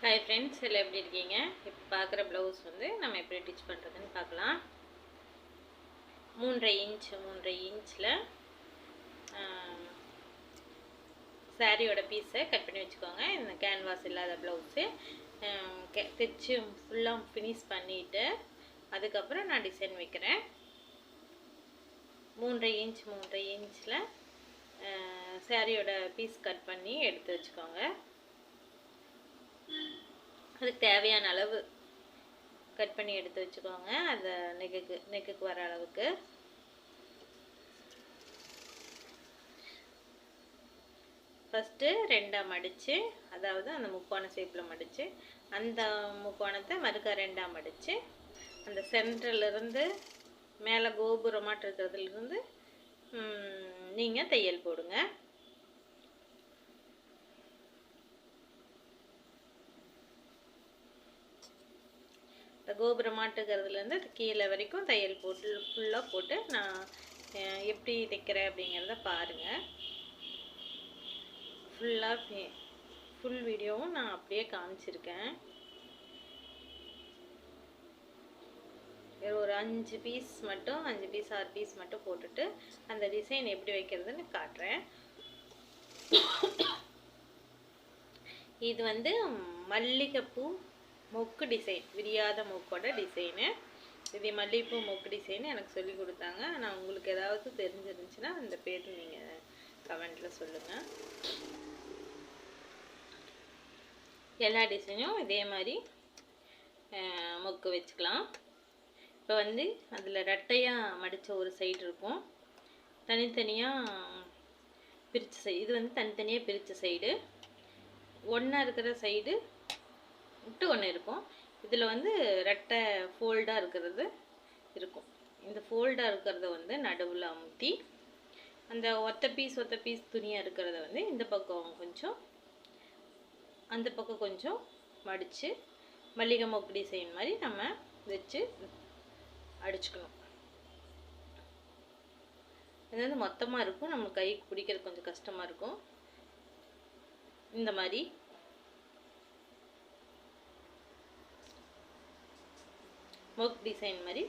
Hi friends எல்லாம் எப்படி இருக்கீங்க? இப்போ பார்க்குற ப்ளவுஸ் வந்து நம்ம எப்படி டிச் பண்ணுறதுன்னு பார்க்கலாம் மூன்றரை இன்ச் மூன்றரை இன்ச்சில் சாரியோட பீஸை கட் பண்ணி வச்சுக்கோங்க. இந்த கேன்வாஸ் இல்லாத ப்ளவுஸு தைச்சு ஃபுல்லாக ஃபினிஷ் பண்ணிவிட்டு அதுக்கப்புறம் நான் டிசைன் வைக்கிறேன். மூன்றரை இன்ச் மூன்றரை இன்ச்சில் சாரியோட பீஸ் கட் பண்ணி எடுத்து வச்சுக்கோங்க. அதுக்கு தேவையான அளவு கட் பண்ணி எடுத்து வச்சுக்கோங்க. அந்த நெக்குக்கு நெக்குக்கு வர அளவுக்கு. ஃபஸ்ட்டு ரெண்டாக மடித்து அதாவது அந்த முக்கோண ஷேப்பில் மடித்து அந்த முக்கோணத்தை மறுக்க ரெண்டாக மடித்து அந்த சென்டர்லேருந்து மேலே கோபுரமாட்டிருக்கிறதுலேருந்து நீங்கள் தையல் போடுங்க. கோபுரமாட்டுக்கிறதுலேருந்து கோபுரம் கீழே வரைக்கும் தையல் போட்டு ஃபுல்லாக போட்டு நான் எப்படி தைக்கிறேன் அப்படிங்கிறத பாருங்கள் ஃபுல்லாக ஃபுல் வீடியோவும் நான் அப்படியே காமிச்சிருக்கேன். ஒரு அஞ்சு பீஸ் மட்டும் அஞ்சு பீஸ் ஆறு பீஸ் மட்டும் போட்டுட்டு அந்த டிசைன் எப்படி வைக்கிறதுன்னு காட்டுறேன். இது வந்து மல்லிகைப்பூ மொக்கு டிசைன் விரியாத மொக்கோட டிசைனு இது மல்லிகைப்பூ மொக்கு டிசைன் எனக்கு சொல்லி கொடுத்தாங்க. நான் உங்களுக்கு ஏதாவது தெரிஞ்சிருந்துச்சுன்னா அந்த பேர் நீங்கள் கமெண்ட்டில் சொல்லுங்கள் எல்லா டிசைனும் இதே மாதிரி மொக்கு வச்சுக்கலாம். இப்போ வந்து அதில் ரெட்டையாக மடித்த ஒரு சைடு இருக்கும். தனித்தனியாக பிரித்த சைடு இது வந்து தனித்தனியாக பிரித்த சைடு ஒன்றா இருக்கிற சைடு விட்டு ஒன்று இருக்கும். இதில் வந்து ரெட்டை ஃபோல்டாக இருக்கிறது இருக்கும். இந்த ஃபோல்டாக இருக்கிறத வந்து நடுவில் அமுத்தி அந்த ஒத்த பீஸ் ஒத்த பீஸ் துணியாக இருக்கிறத வந்து இந்த பக்கம் கொஞ்சம் அந்த பக்கம் கொஞ்சம் மடித்து மல்லிகை மொக்கு டிசைன் மாதிரி நம்ம வச்சு அடிச்சுக்கணும். இது வந்து மொத்தமாக இருக்கும். நம்ம கைக்கு பிடிக்கிறது கொஞ்சம் கஷ்டமாக இருக்கும். இந்த மாதிரி மொக் டிசைன் மாதிரி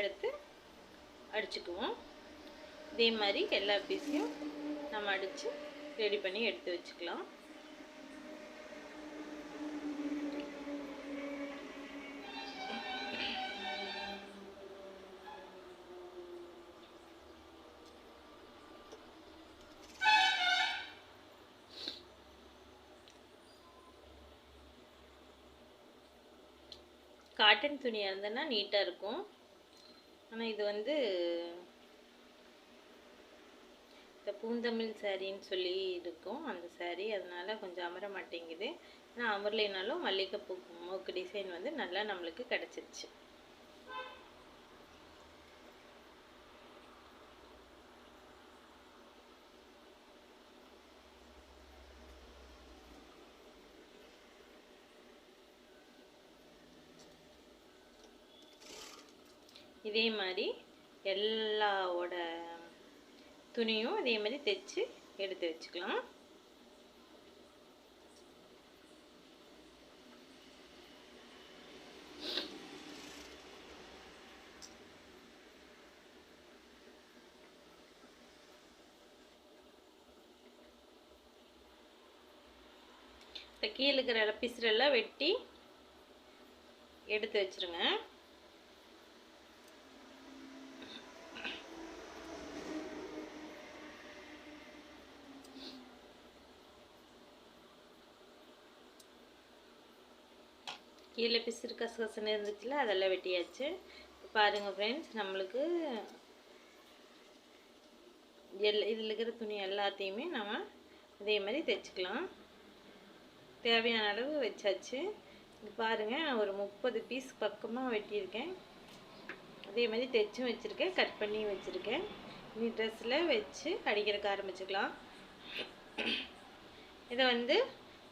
எடுத்து அடிச்சுக்குவோம். இதே மாதிரி எல்லா பீஸையும் நம்ம அடித்து ரெடி பண்ணி எடுத்து வச்சுக்கலாம். காட்டன் துணியாக இருந்ததுன்னா நீட்டாக இருக்கும். ஆனால் இது வந்து இந்த பூந்தமிழ் சாரின்னு சொல்லி இருக்கும் அந்த சாரீ அதனால் கொஞ்சம் அமர மாட்டேங்குது. ஆனால் அமரலைனாலும் மல்லிகைப்பூ மூக்கு டிசைன் வந்து நல்லா நம்மளுக்கு கிடச்சிருச்சு. இதே மாதிரி எல்லாவோட துணியும் இதே மாதிரி தைச்சு எடுத்து வச்சுக்கலாம். கீழே இருக்கிற பிசுறெல்லாம் வெட்டி எடுத்து வச்சுருங்க. கீழே பிசுறு கசகசன்னு இருந்துச்சுல அதெல்லாம் வெட்டியாச்சு. பாருங்கள் ஃப்ரெண்ட்ஸ் நம்மளுக்கு எல் இதில் இருக்கிற துணி எல்லாத்தையுமே நம்ம அதே மாதிரி தைச்சிக்கலாம். தேவையான அளவு வச்சாச்சு. பாருங்கள் நான் ஒரு முப்பது பீஸ் பக்கமாக வெட்டியிருக்கேன். அதே மாதிரி தைச்சும் வச்சுருக்கேன் கட் பண்ணி வச்சுருக்கேன். இனி ட்ரெஸ்ஸில் வச்சு அடிக்கிறக்க ஆரம்பிச்சுக்கலாம். இதை வந்து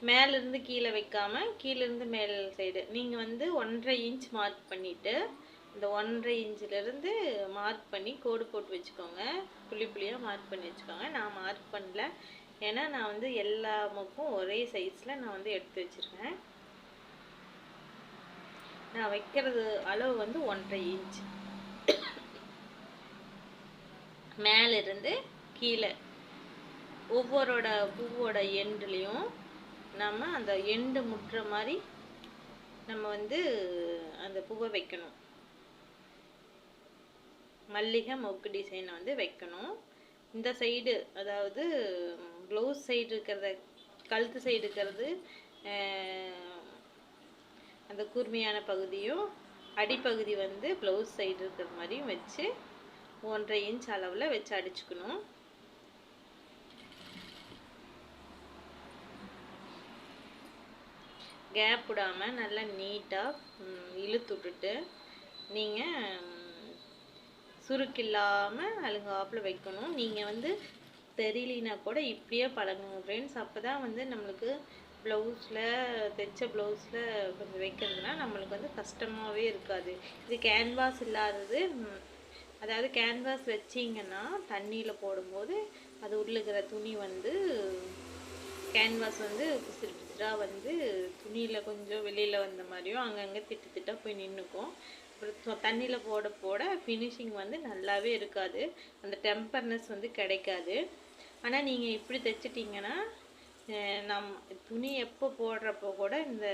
மேலேருந்து கீழே வைக்காமல் கீழேருந்து மேல் சைடு நீங்கள் வந்து ஒன்றரை இன்ச் மார்க் பண்ணிவிட்டு இந்த ஒன்றரை இன்ச்சிலேருந்து மார்க் பண்ணி கோடு போட்டு வச்சுக்கோங்க. புள்ளி புள்ளியாக மார்க் பண்ணி வச்சுக்கோங்க. நான் மார்க் பண்ணல. ஏன்னா நான் வந்து எல்லா முக்கும் ஒரே சைஸில் நான் வந்து எடுத்து வச்சுருக்கேன். நான் வைக்கிறது அளவு வந்து ஒன்றரை இன்ச் மேலிருந்து கீழே. ஒவ்வொரோட பூவோட எண்ட்லேயும் நம்ம அந்த எண்டு முட்டுற மாதிரி நம்ம வந்து அந்த பூவை வைக்கணும். மல்லிகை மொக்கு டிசைனை வந்து வைக்கணும். இந்த சைடு அதாவது ப்ளவுஸ் சைடு இருக்கிறத கழுத்து சைடு இருக்கிறது அந்த கூர்மையான பகுதியும் அடிப்பகுதி வந்து ப்ளவுஸ் சைடு இருக்கிற மாதிரியும் வச்சு ஒன்றரை இன்ச் அளவில் வச்சு அடிச்சுக்கணும். கேப் விடாமல் நல்லா நீட்டாக இழுத்து விட்டுட்டு நீங்கள் சுருக்கில்லாமல் அழுங்காப்பில் வைக்கணும். நீங்கள் வந்து தெரியலினா கூட இப்படியே பழகுங்க ஃப்ரெண்ட்ஸ் அப்போ தான் வந்து நம்மளுக்கு ப்ளவுஸில் தைச்ச ப்ளவுஸில் கொஞ்சம் வைக்கிறதுனா நம்மளுக்கு வந்து கஷ்டமாகவே இருக்காது. இது கேன்வாஸ் இல்லாதது அதாவது கேன்வாஸ் வச்சிங்கன்னா தண்ணியில் போடும்போது அது உள்ளுக்கிற துணி வந்து கேன்வாஸ் வந்து பிசிறு வந்து துணியில் கொஞ்சம் வெளியில் வந்த மாதிரியும் அங்கங்கே திட்டு திட்டாக போய் நின்றுக்கும் அப்புறம் தண்ணியில் போட போட ஃபினிஷிங் வந்து நல்லாவே இருக்காது. அந்த டெம்பர்னஸ் வந்து கிடைக்காது. ஆனால் நீங்கள் இப்படி தைச்சிட்டிங்கன்னா நம் துணி எப்போ போடுறப்போ கூட இந்த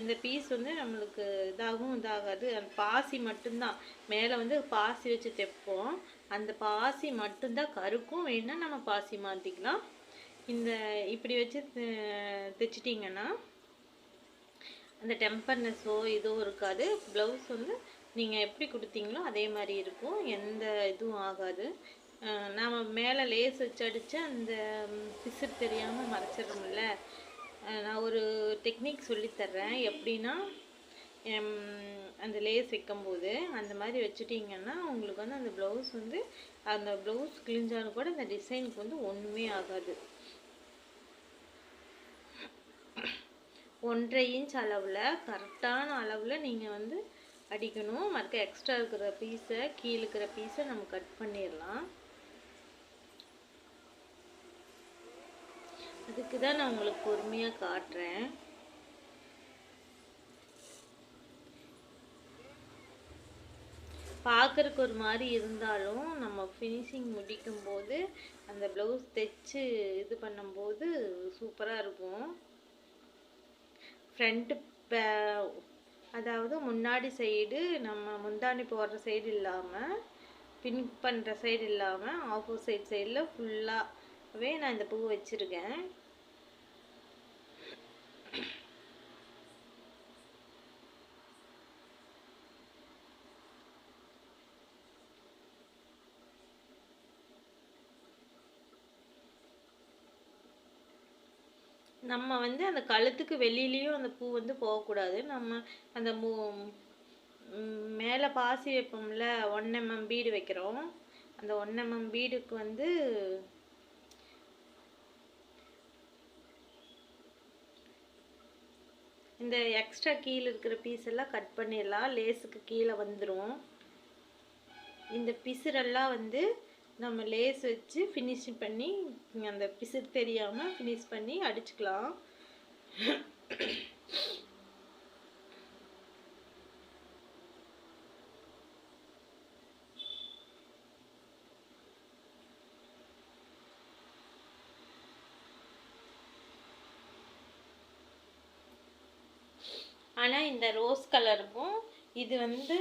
இந்த பீஸ் வந்து நம்மளுக்கு இதாகவும் இதாகாது. அந்த பாசி மட்டும்தான். மேலே வந்து பாசி வச்சு தைப்போம். அந்த பாசி மட்டும்தான். கருக்கும் வேணால் நம்ம பாசி மாற்றிக்கலாம் இந்த இப்படி வச்சு தைச்சிட்டிங்கன்னா அந்த டெம்பர்னஸோ இதுவும் இருக்காது. ப்ளவுஸ் வந்து நீங்கள் எப்படி கொடுத்தீங்களோ அதே மாதிரி இருக்கும். எந்த இதுவும் ஆகாது. நாம் மேலே லேஸ் வச்சு அடித்து அந்த பிசுறு தெரியாமல் மறைச்சிடுறோம்ல நான் ஒரு டெக்னிக் சொல்லித்தர்றேன் எப்படின்னா அந்த லேஸ் வைக்கும்போது அந்த மாதிரி வச்சுட்டிங்கன்னா உங்களுக்கு வந்து அந்த ப்ளவுஸ் வந்து அந்த ப்ளவுஸ் கிழிஞ்சாலும் கூட அந்த டிசைனுக்கு வந்து ஒன்றுமே ஆகாது. ஒன்றரை இன்ச் அளவில் கரெக்டான அளவில் நீங்கள் வந்து அடிக்கணும். மற்ற எக்ஸ்ட்ரா இருக்கிற பீஸை கீழே இருக்கிற பீஸை நம்ம கட் பண்ணிடலாம் அதுக்கு தான் நான் உங்களுக்கு பொறுமையாக காட்டுறேன். பார்க்குறக்கு ஒரு மாதிரி இருந்தாலும் நம்ம ஃபினிஷிங் முடிக்கும் போது அந்த ப்ளவுஸ் தைச்சு இது பண்ணும்போது சூப்பராக இருக்கும். ஃப்ரண்ட்டு அதாவது முன்னாடி சைடு நம்ம முந்தாணி போடுற சைடு இல்லாமல் பின் பண்ணுற சைடு இல்லாமல் ஆப்போசிட் சைடில் ஃபுல்லாகவே நான் இந்த பூ வச்சுருக்கேன். நம்ம வந்து அந்த கழுத்துக்கு வெளியிலையும் அந்த பூ வந்து போகக்கூடாது. நம்ம அந்த மூ மேலே பாசி வைப்போம்ல ஒன் எம்எம் பீடு வைக்கிறோம். அந்த ஒன் எம்எம் பீடுக்கு வந்து இந்த எக்ஸ்ட்ரா கீழே இருக்கிற பீஸ் எல்லாம் கட் பண்ணிடலாம். லேஸுக்கு கீழே வந்துடும் இந்த பிசுரெல்லாம் வந்து நம்ம லேஸ் வச்சு ஃபினிஷிங் பண்ணி அந்த பிசு தெரியாமல் ஃபினிஷ் பண்ணி அடிச்சுக்கலாம். ஆனால் இந்த ரோஸ் கலருக்கும் இது வந்து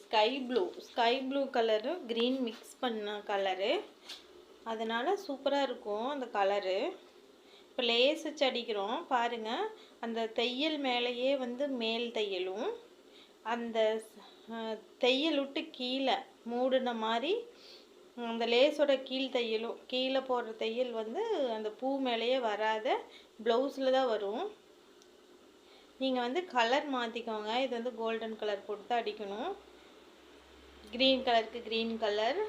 sky blue sky blue colour green mix பண்ண கலரு அதனால் சூப்பராக இருக்கும் அந்த கலரு இப்போ லேஸ் வச்சு அடிக்கிறோம் பாருங்கள் அந்த தையல் மேலேயே வந்து மேல் தையலும். அந்த தையல் விட்டு கீழே மூடின மாதிரி அந்த லேஸோட கீழ் தையலும் கீழே போடுற தையல் வந்து அந்த பூ மேலேயே வராத ப்ளவுஸில் தான் வரும். நீங்கள் வந்து கலர் மாற்றிக்கோங்க இது வந்து கோல்டன் கலர் போட்டு தான் அடிக்கணும். க்ரீன் கலருக்கு க்ரீன் கலர்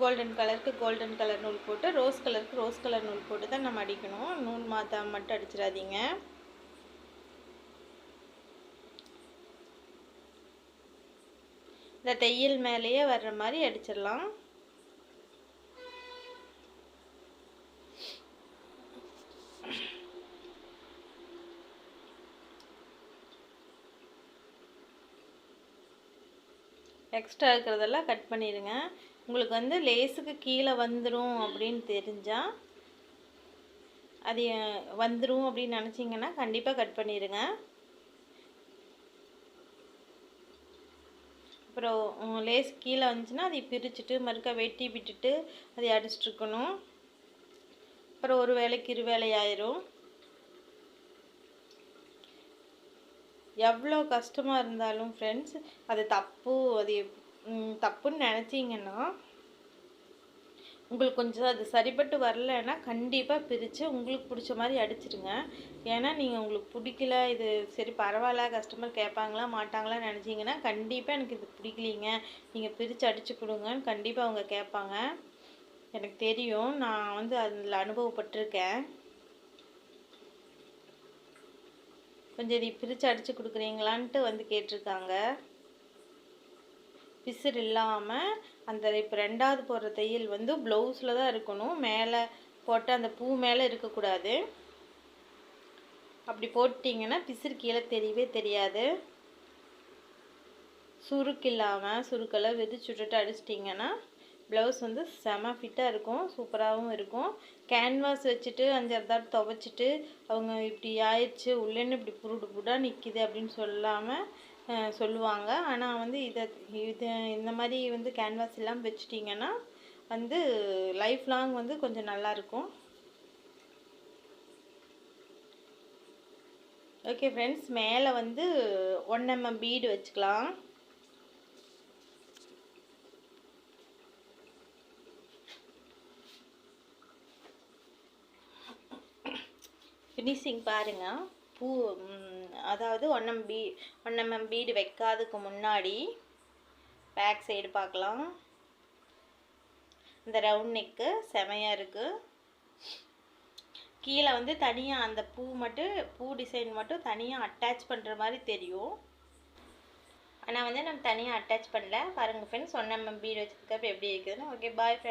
கோல்டன் கலருக்கு கோல்டன் கலர் நூல் போட்டு ரோஸ் கலருக்கு ரோஸ் கலர் நூல் போட்டு தான் நம்ம அடிக்கணும். நூல் மாற்ற மட்டும் அடிச்சிடாதீங்க. இந்த தையல் மேலேயே வர்ற மாதிரி அடிச்சிடலாம். எக்ஸ்ட்ரா இருக்கிறதெல்லாம் கட் பண்ணிடுங்க. உங்களுக்கு வந்து லேஸுக்கு கீழே வந்துடும் அப்படின்னு தெரிஞ்சால் அது வந்துடும் அப்படின்னு நினச்சிங்கன்னா கண்டிப்பாக கட் பண்ணிடுங்க. அப்புறம் லேஸ் கீழே வந்துச்சுன்னா அதை பிரிச்சுட்டு மறுக்கா வெட்டி விட்டுட்டு அதை அடிச்சிட்ருக்கணும் அப்புறம் ஒரு வேலைக்கு இரு வேலையாயிரும் எவ்வளோ கஷ்டமாக இருந்தாலும் ஃப்ரெண்ட்ஸ் அது தப்பு அது தப்புன்னு நினச்சிங்கன்னா உங்களுக்கு கொஞ்சம் அது சரிப்பட்டு வரலைன்னா கண்டிப்பாக பிரித்து உங்களுக்கு பிடிச்ச மாதிரி அடிச்சிடுங்க ஏன்னா நீங்கள் உங்களுக்கு பிடிக்கல இது சரி பரவாயில்ல கஸ்டமர் கேட்பாங்களா மாட்டாங்களான்னு நினச்சிங்கன்னா கண்டிப்பாக எனக்கு இது பிடிக்கலிங்க. நீங்கள் பிரித்து அடித்து கொடுங்கன்னு கண்டிப்பாக அவங்க கேட்பாங்க. எனக்கு தெரியும் நான் வந்து அதில் அனுபவப்பட்டிருக்கேன். கொஞ்சம் இதை பிரித்து அடித்து கொடுக்குறீங்களான்ட்டு வந்து கேட்டிருக்காங்க. பிசுர் இல்லாமல் அந்த இப்போ ரெண்டாவது போடுற தையல் வந்து ப்ளவுஸில் தான் இருக்கணும். மேலே போட்டு அந்த பூ மேலே இருக்கக்கூடாது. அப்படி போட்டிங்கன்னா பிசுறு கீழே தெரியவே தெரியாது. சுருக்கு இல்லாமல் சுருக்கெல்லாம் விதிச்சு விட்டுட்டு அடிச்சிட்டிங்கன்னா ப்ளவுஸ் வந்து செம ஃபிட்டாக இருக்கும் சூப்பராகவும் இருக்கும். கேன்வாஸ் வச்சுட்டு அஞ்சாறு தாட் துவைச்சிட்டு அவங்க இப்படி ஆயிடுச்சு உள்ளேன்னு இப்படி புருடு புடாக நிற்கிது அப்படின்னு சொல்லாமல் சொல்லுவாங்க. ஆனால் வந்து இதை இது இந்த மாதிரி வந்து கேன்வாஸ் எல்லாம் வச்சிட்டிங்கன்னா வந்து லைஃப் லாங் வந்து கொஞ்சம் நல்லாயிருக்கும் ஓகே ஃப்ரெண்ட்ஸ். மேலே வந்து ஒன் எம்எம் பீடு வச்சுக்கலாம். ஃபினிஷிங் பாருங்கள் பூ அதாவது ஒன்னம் பீ ஒன் பீடு வைக்காததுக்கு முன்னாடி பேக் சைடு பார்க்கலாம். இந்த ரவுண்ட் நெக்கு செமையாக இருக்குது கீழே வந்து தனியாக அந்த பூ மட்டும் பூ டிசைன் மட்டும் தனியாக அட்டாச் பண்ணுற மாதிரி தெரியும். ஆனால் வந்து நம்ம தனியாக அட்டாச் பண்ணல. பாருங்கள் ஃப்ரெண்ட்ஸ் ஒன் பீடு வச்சுருக்கப்ப எப்படி இருக்குதுன்னு. Okay bye friend